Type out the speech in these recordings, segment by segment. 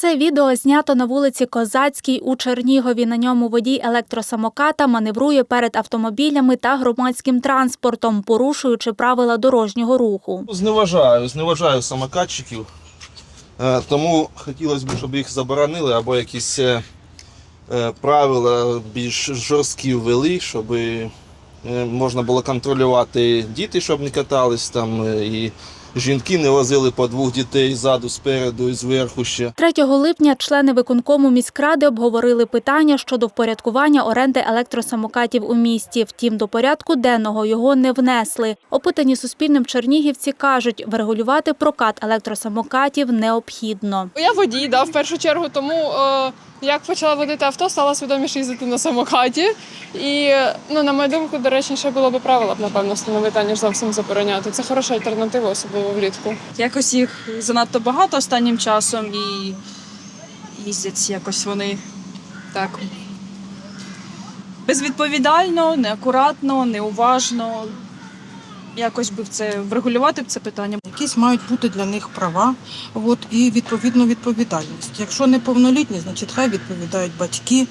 Це відео знято на вулиці Козацькій у Чернігові. На ньому водій електросамоката маневрує перед автомобілями та громадським транспортом, порушуючи правила дорожнього руху. Зневажаю, зневажаю самокатчиків. Е, Тому хотілося б, щоб їх заборонили або якісь е, е, правила більш жорсткі ввели, щоб можна було контролювати діти, щоб не катались там, і жінки не возили по двох дітей ззаду, спереду і зверху ще. 3 липня члени виконкому міськради обговорили питання щодо впорядкування оренди електросамокатів у місті. Втім, до порядку денного його не внесли. Опитані Суспільним чернігівці кажуть, врегулювати прокат електросамокатів необхідно. Я водій, да, в першу чергу, тому е, як почала водити авто, стала свідоміше їздити на самокаті. І ну, на мою думку, доречніше було б правила б, напевно, встановити, ніж зовсім забороняти. Це хороша альтернатива, особливо влітку. Якось їх занадто багато останнім часом і їздять якось вони так безвідповідально, неакуратно, неуважно. Якось би в це врегулювати це питання. Якісь мають бути для них права, от і відповідно відповідальність. Якщо неповнолітні, значить хай відповідають батьки,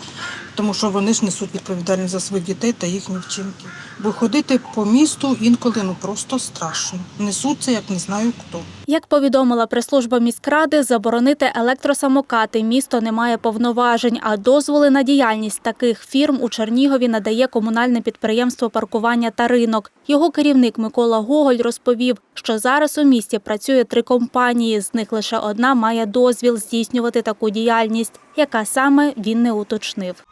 тому що вони ж несуть відповідальність за своїх дітей та їхні вчинки. Бо ходити по місту інколи ну просто страшно. Несуться, як не знаю хто. Як повідомила прес-служба міськради, заборонити електросамокати місто не має повноважень, а дозволи на діяльність таких фірм у Чернігові надає комунальне підприємство паркування та ринок. Його керівник Микола Гоголь розповів, що зараз у місті працює три компанії. З них лише одна має дозвіл здійснювати таку діяльність, яка саме він не уточнив.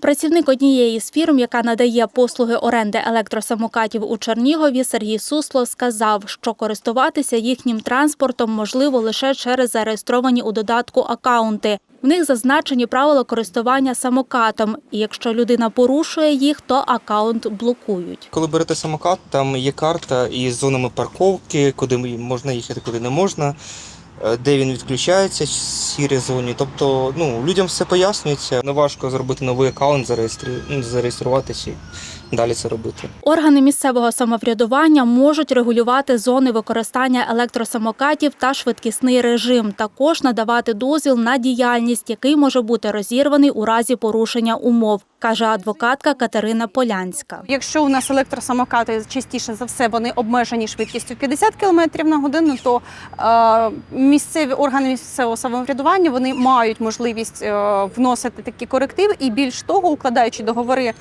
Працівник однієї з фірм, яка надає послуги оренди електросамокатів у Чернігові, Сергій Сусло сказав, що користуватися їхнім транспортом можливо лише через зареєстровані у додатку акаунти. В них зазначені правила користування самокатом, і якщо людина порушує їх, то акаунт блокують. Коли берете самокат, там є карта із зонами парковки, куди можна їхати, куди не можна, де він відключається в сірій зоні. Тобто ну, людям все пояснюється. Не важко зробити новий аккаунт, ну, зареєструватися далі це робити. Органи місцевого самоврядування можуть регулювати зони використання електросамокатів та швидкісний режим. Також надавати дозвіл на діяльність, який може бути розірваний у разі порушення умов, каже адвокатка Катерина Полянська. Якщо у нас електросамокати частіше за все вони обмежені швидкістю 50 км на годину, то е, місцеві органи місцевого самоврядування вони мають можливість е, вносити такі корективи і більш того, укладаючи договори е,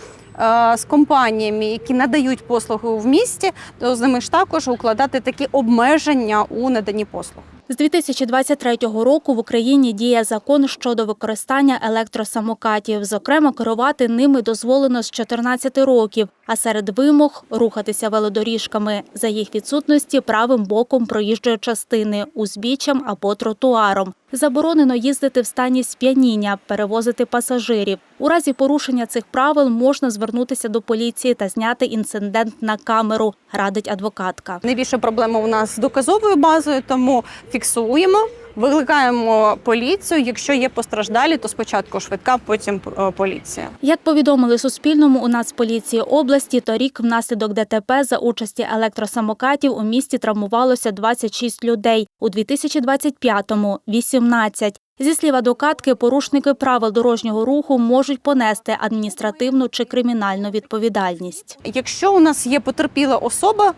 з компаніями, які надають послуги в місті, то з ними ж також укладати такі обмеження у наданні послуг. З 2023 року в Україні діє закон щодо використання електросамокатів. Зокрема, керувати ними дозволено з 14 років, а серед вимог рухатися велодоріжками за їх відсутності правим боком проїжджої частини, узбіччям або тротуаром. Заборонено їздити в стані сп'яніння, перевозити пасажирів. У разі порушення цих правил можна звернутися до поліції та зняти інцидент на камеру, радить адвокатка. Найбільша проблема у нас з доказовою базою, тому фіксуємо. Викликаємо поліцію. Якщо є постраждалі, то спочатку швидка, потім е, поліція. Як повідомили Суспільному, у Нацполіції області торік внаслідок ДТП за участі електросамокатів у місті травмувалося 26 людей, у 2025-му – 18. Зі слів адвокатки, порушники правил дорожнього руху можуть понести адміністративну чи кримінальну відповідальність. Якщо у нас є потерпіла особа,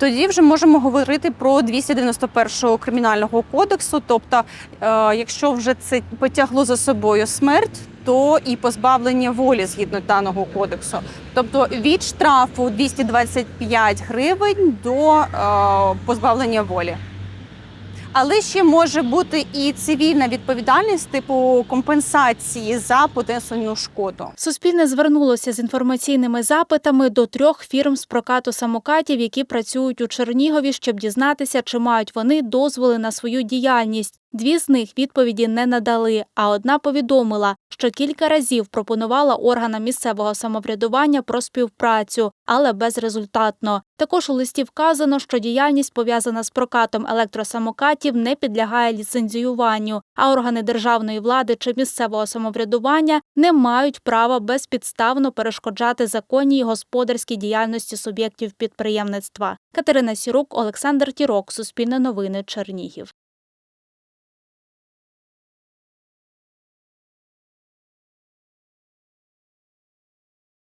тоді вже можемо говорити про 291 кримінального кодексу. Тобто, е, якщо вже це потягло за собою смерть, то і позбавлення волі згідно даного кодексу. Тобто від штрафу 225 гривень до е, позбавлення волі. Але ще може бути і цивільна відповідальність типу компенсації за понесену шкоду. Суспільне звернулося з інформаційними запитами до трьох фірм з прокату самокатів, які працюють у Чернігові, щоб дізнатися, чи мають вони дозволи на свою діяльність. Дві з них відповіді не надали, а одна повідомила, що кілька разів пропонувала органам місцевого самоврядування про співпрацю, але безрезультатно. Також у листі вказано, що діяльність пов'язана з прокатом електросамокатів не підлягає ліцензіюванню, а органи державної влади чи місцевого самоврядування не мають права безпідставно перешкоджати законній і господарській діяльності суб'єктів підприємництва. Катерина Сірук, Олександр Тірок, Суспільне новини, Чернігів.